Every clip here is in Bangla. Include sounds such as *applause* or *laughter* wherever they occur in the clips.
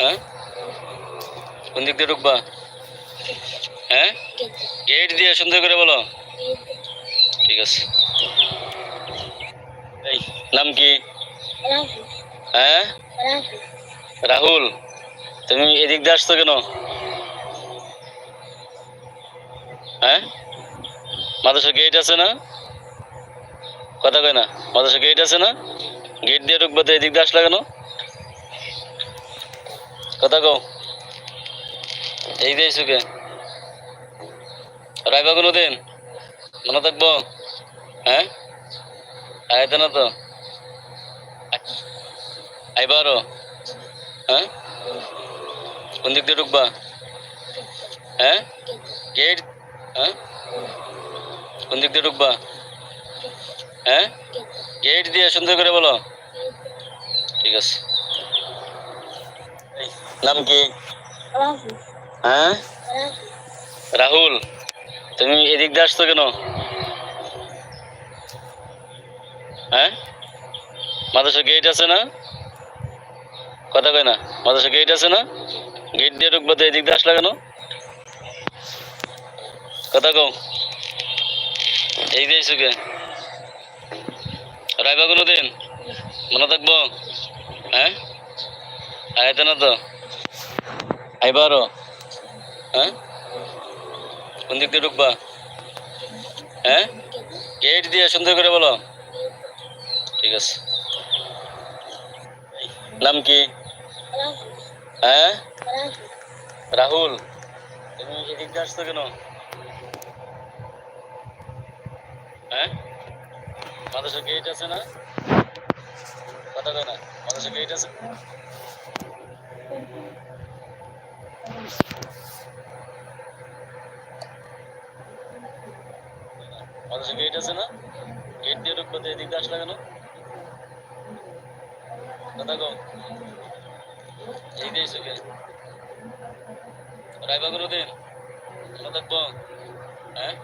হ্যাঁ? কোন দিক দিয়ে ঢুকবা? হ্যাঁ? গেট দিয়ে সুন্দর করে বলো। ঠিক আছে। নাম কি? হ্যাঁ? রাহুল। তুমি এদিক দিয়ে আসছো কেন? হ্যাঁ? মাদ্রাসা গেট আছে না? কথা কয় না। মাদ্রাসা গেট আছে না? গেট দিয়ে ঢুকবো তো এদিক দিয়ে আসলা কেন? কথা কও। এই দিয়ে সুকে রাইবা কোনো দিন মনে থাকব? হ্যাঁ? আয়তে না তো? আইবারও হ্যাঁ? কোন দিক দিয়ে ঢুকবা? হ্যাঁ? গেট? হ্যাঁ? কোন দিক দিয়ে ঢুকবা? হ্যাঁ? গেট দিয়ে সুন্দর করে বলো। ঠিক আছে। নাম কি? হ্যাঁ? রাহুল, তুমি এদিক দিয়ে আসছো কেন? হ্যাঁ? মাদ্রাসা গেট আছে না? কথা কয় না মাদ্রাসা গেট আছে না? গেট দিয়ে ঢুকবো তো এদিক দিয়ে আসলা কেন? কথা কও। এই দিয়ে সুকে রাইবা কোনো দিন মনে থাকব? হ্যাঁ? আয়তে না তো? আইবারও হ্যাঁ? কোন দিক দিয়ে ঢুকবা? হ্যাঁ? গেট দিয়ে সুন্দর করে বলো। ঠিক আছে। নাম কি? হ্যাঁ? রাহুল। তুমি এদিক দিয়ে আসছো কেন? হ্যাঁ? মাদ্রাসা গেট আছে না? কথা না মাদ্রাসা গেট আছে? মাদ্রাসা গেট আছে না? গেট দিয়ে এদিক আসলা কেন? এই রাইবা কোনো দিন হ্যাঁ?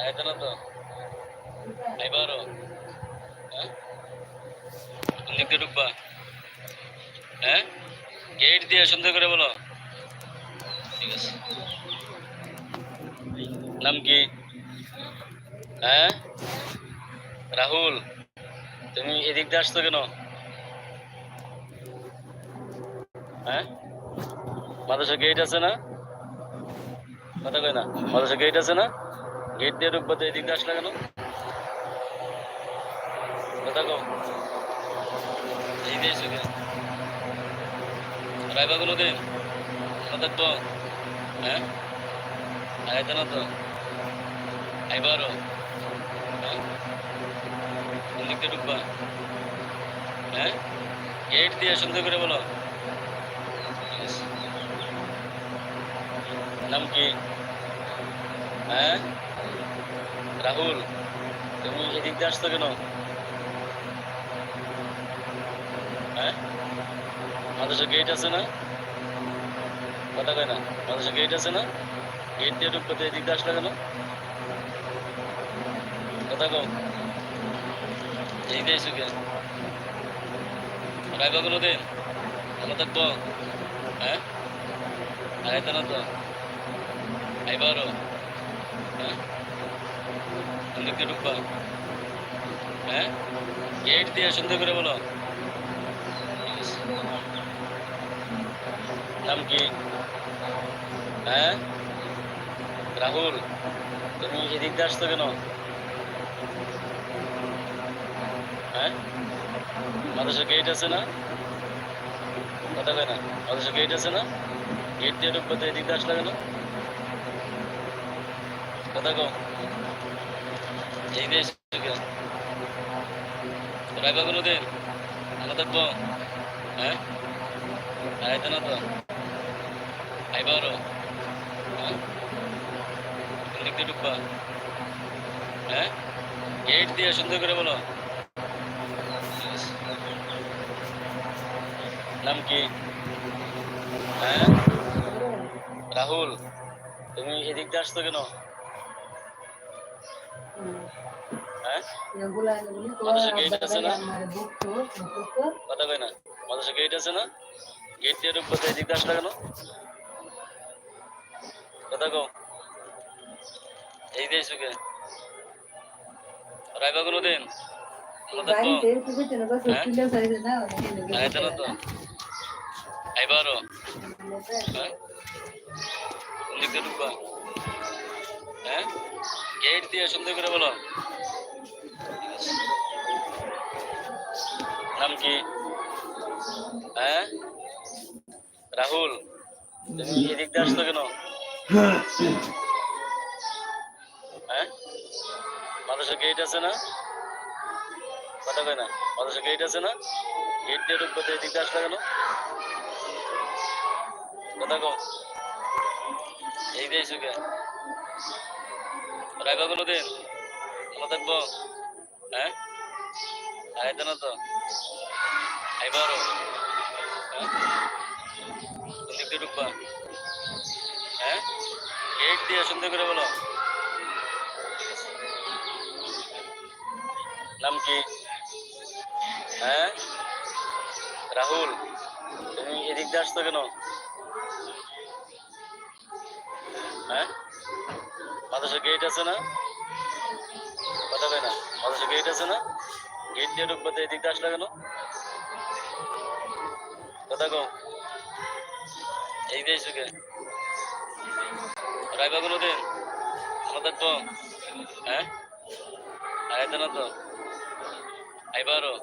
আয়তে না তো? হ্যাঁ? দিয়ে ঢুকবা? হ্যাঁ? গেট দিয়ে সুন্দর করে বলো। নাম কি? হ্যাঁ? রাহুল, তুমি এদিক দিয়ে আসছো কেন? হ্যাঁ? মাদ্রাসা গেট আছে না? কথা কয় না। মাদ্রাসা গেট আছে না? গেট দিয়ে ঢুকবো তো এদিক দিয়ে আসলা কেন? কথা কও। এই দিয়ে সুখে রাইবা কোনো দিন মনে থাকব হ্যাঁ? হ্যাঁ? হ্যাঁ? গেট দিয়ে সুন্দর করে বলো। নাম কি? হ্যাঁ? রাহুল, তুমি এদিক দিয়ে আসছো কেন? হ্যাঁ? মাদ্রাসা গেট আছে না? কথা কয় না? মাদ্রাসা গেট আছে না? গেট দিয়ে ঢুকবো তো এদিক দিয়ে আসলা কেন? কথা কও। এই দিয়ে সুখে রাইবা কোনো দিন মনে থাকব। হ্যাঁ? আয়তে না তো? আইবারও হ্যাঁ? কোন দিক দিয়ে ঢুকবা? হ্যাঁ? গেট দিয়ে সুন্দর করে বলো। নাম কি? হ্যাঁ? রাহুল, তুমি এদিক দিয়ে আসছো কেন? হ্যাঁ? মাদ্রাসা গেট আছে না? কথা কয় না? মাদ্রাসা গেট আছে না? গেট দিয়ে ঢুকবো তো এদিক আসলা কেন? কথা কও। এই দিয়ে রাইবা কোনো? মনে থাকব? হ্যাঁ? আয়তে না তো? কোন হ্যাঁ? গেট দিয়ে সুন্দর করে বলো। নাম কি? হ্যাঁ? রাহুল, তুমি এদিক দিয়ে আসছো কেন? কথা কয় না? মাদ্রাসা গেট আছে না? গেট দিয়ে ঢুকবো এদিক দিয়ে আসলে কেন? কথা এই দিয়ে সুখে রাইবা কোনো দিন হ্যাঁ? আইবারও দিক ঢুকবা? গেট দিয়ে সুন্দর করে বলো নাম কি? হ্যাঁ রাহুল তুমি এদিক দিয়ে আসতো কেন? হ্যাঁ? মানুষের গেট আছে না? কথা কয় না? মানুষের গেট আছে না? গেট দিয়ে ঢুকবো তো এদিক আসলে কেন? কথা কও। এই দিয়ে সুখে কোনো দিন কোনো থাকব। হ্যাঁ? আইতে না তো। আইবারও হ্যাঁ? ঢুকবা? দিয়ে সুন্দর করে বলো। নাম কি? হ্যাঁ? রাহুল, তুমি এদিক দিয়ে আসতো কেন? হ্যাঁ? মাদ্রাসা গেট আছে না? কথা কয় না মাদ্রাসা গেট আছে না? গেট দিয়ে ঢুকবো তো এদিক দিয়ে আসলে কেন? কথা কও। এই দিয়ে রাইবা কোনো দিন কোনো থাকব হ্যাঁ? আইতে না তো? আইবারও?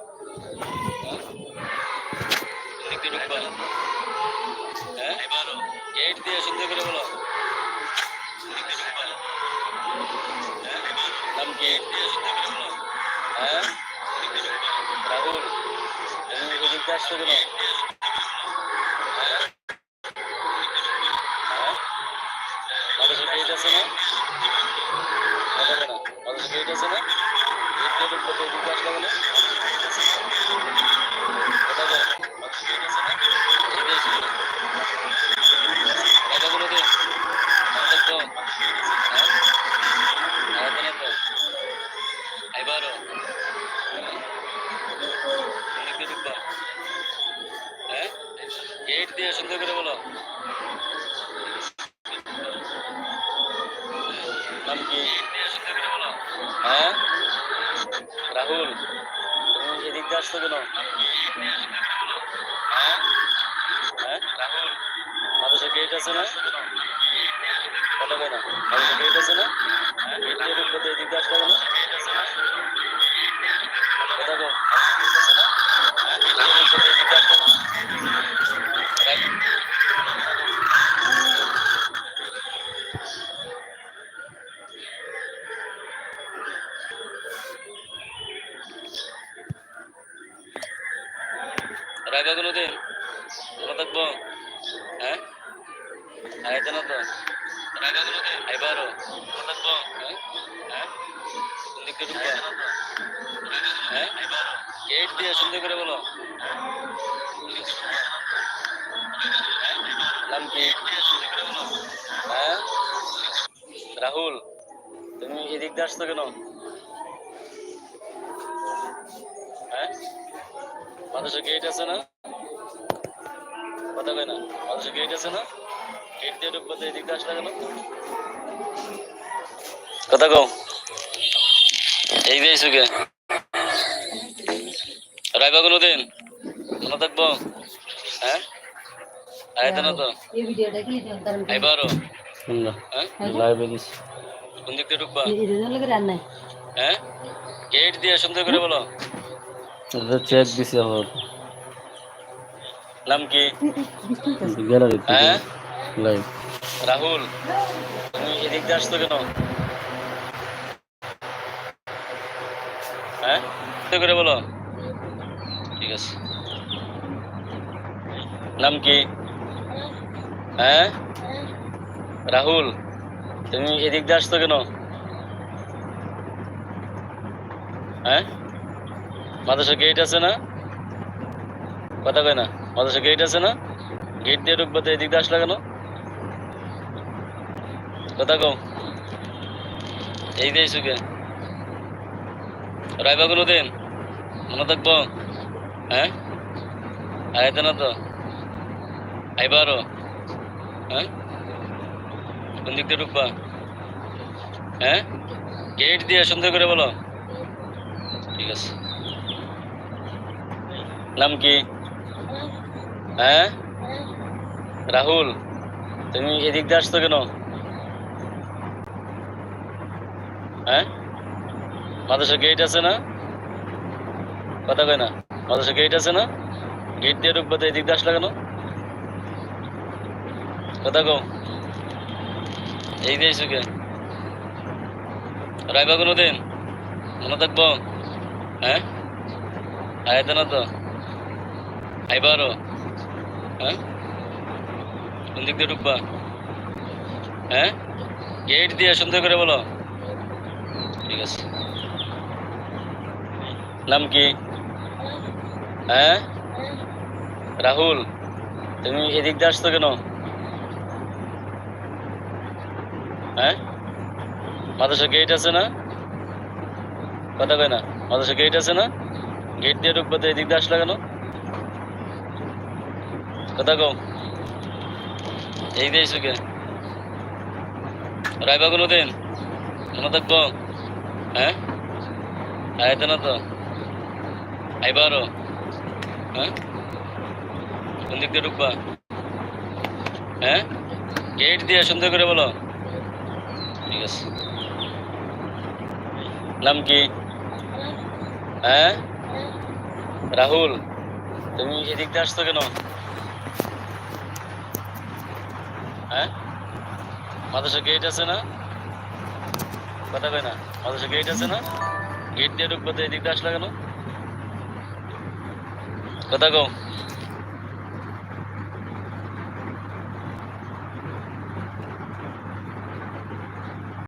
হ্যাঁ? গেট দিয়ে সুন্দর করে বলো। হ্যাঁ? নাম কি হ্যাঁ? রাহুল, তুমি আসছো কেন হ্যাঁ হ্যাঁ মাদ্রাসা গেট আছে না? কথা মাদ্রাসা গেট আছে না? গেট দিয়ে ঢুকবো তো আসলে নাম কি? হ্যাঁ? রাহুল। তুমি এদিক আসছো কেন? হ্যাঁ হ্যাঁ? রাহুল। মাদ্রাসা গেট আছে না? কথা কয় না মাদ্রাসা গেট আছে না? এদিক আসলে কেন কথা কও গেট আছে না হ্যাঁ? গেট দিয়ে ঢুকবো তো এদিক দিয়ে আসলে কেন? রাখ। রাখবা কোনো দিন কোনো থাকব হ্যাঁ আইতে না তো হ্যাঁ হ্যাঁ হ্যাঁ হ্যাঁ? রাহুল তুমি এদিক দিয়ে আসছো কেন? হ্যাঁ? মাদ্রাসা গেট আছে না? কথা কয় না? মাদ্রাসা গেট আছে না? গেট দিয়ে ঢুকবো তো এদিক দিয়ে আসলে কেন? কথা কও। এই দিয়ে সুখে। রাইবা কোনো দিন মনে থাকব? হ্যাঁ? আইতে না তো? এই ভিডিওটা আইবারও হ্যাঁ? লাইভে দিস কোন দিক দিয়ে ঢুকবা? হ্যাঁ? গেট দিয়ে সুন্দর করে বলো। চেক দিছি আমার নাম কি? *laughs* হ্যাঁ? লাইভ রাহুল, তুমি এদিক দিয়ে আসছো কেন? হ্যাঁ? করে বলো। ঠিক আছে। নাম কি? হ্যাঁ? রাহুল, তুমি এদিক দিয়ে আসছো কেন? হ্যাঁ? মাদ্রাসা গেট আছে না? কথা কয় না। মাদ্রাসা গেট আছে না? গেট দিয়ে ঢুকবো তো এদিক দিয়ে আসলা কেন? কথা কও এই দিয়ে সুখে। রাইবা কোনো দিন? মনে থাকব? হ্যাঁ? আইতে না তো? আইবারও হ্যাঁ? কোন দিক দিয়ে ঢুকবা? হ্যাঁ? গেট দিয়ে সুন্দর করে বলো। ঠিক আছে। নাম কি? হ্যাঁ? রাহুল। তুমি এদিক দিয়ে আসছো কেন? হ্যাঁ? মাদ্রাসা গেট আছে না? কথা কয় না? মাদ্রাসা গেট আছে না? গেট দিয়ে ঢুকবো তো এদিক দিয়ে আসলা কথা কও। এই দিয়ে এসো কে? রাইবা কোনো দিন মনে থাকব? হ্যাঁ? আয়াতে না তো? আইবারও হ্যাঁ? কোন দিক দিয়ে ঢুকবা? হ্যাঁ? গেট দিয়ে সুন্দর করে বলো। ঠিক আছে। নাম কি? হ্যাঁ? রাহুল, তুমি এদিক দিয়ে আসছো কেন? হ্যাঁ? মাদ্রাসা গেট আছে না? কথা কয় না, মাদ্রাসা গেট আছে না? গেট দিয়ে ঢুকবো তো এদিক দিয়ে আসলা কেন? কথা কও। এই দিয়ে এসো কে? রাইবা কোনো দিন মনে থাকব? হ্যাঁ? আয়াতে না তো। আইবারও হ্যাঁ? কোন দিক দিয়ে ঢুকবা? হ্যাঁ? গেট দিয়ে সুন্দর করে বলো। ঠিক আছে। নাম কি? হ্যাঁ? রাহুল। তুমি এদিক দিয়ে আসছো কেন? হ্যাঁ? মাদ্রাসা গেট আছে না? কথা কয় না। মাদ্রাসা গেট আছে না? গেট দিয়ে ঢুকবো তো এদিক দিয়ে আসলে কেন? কথা কও।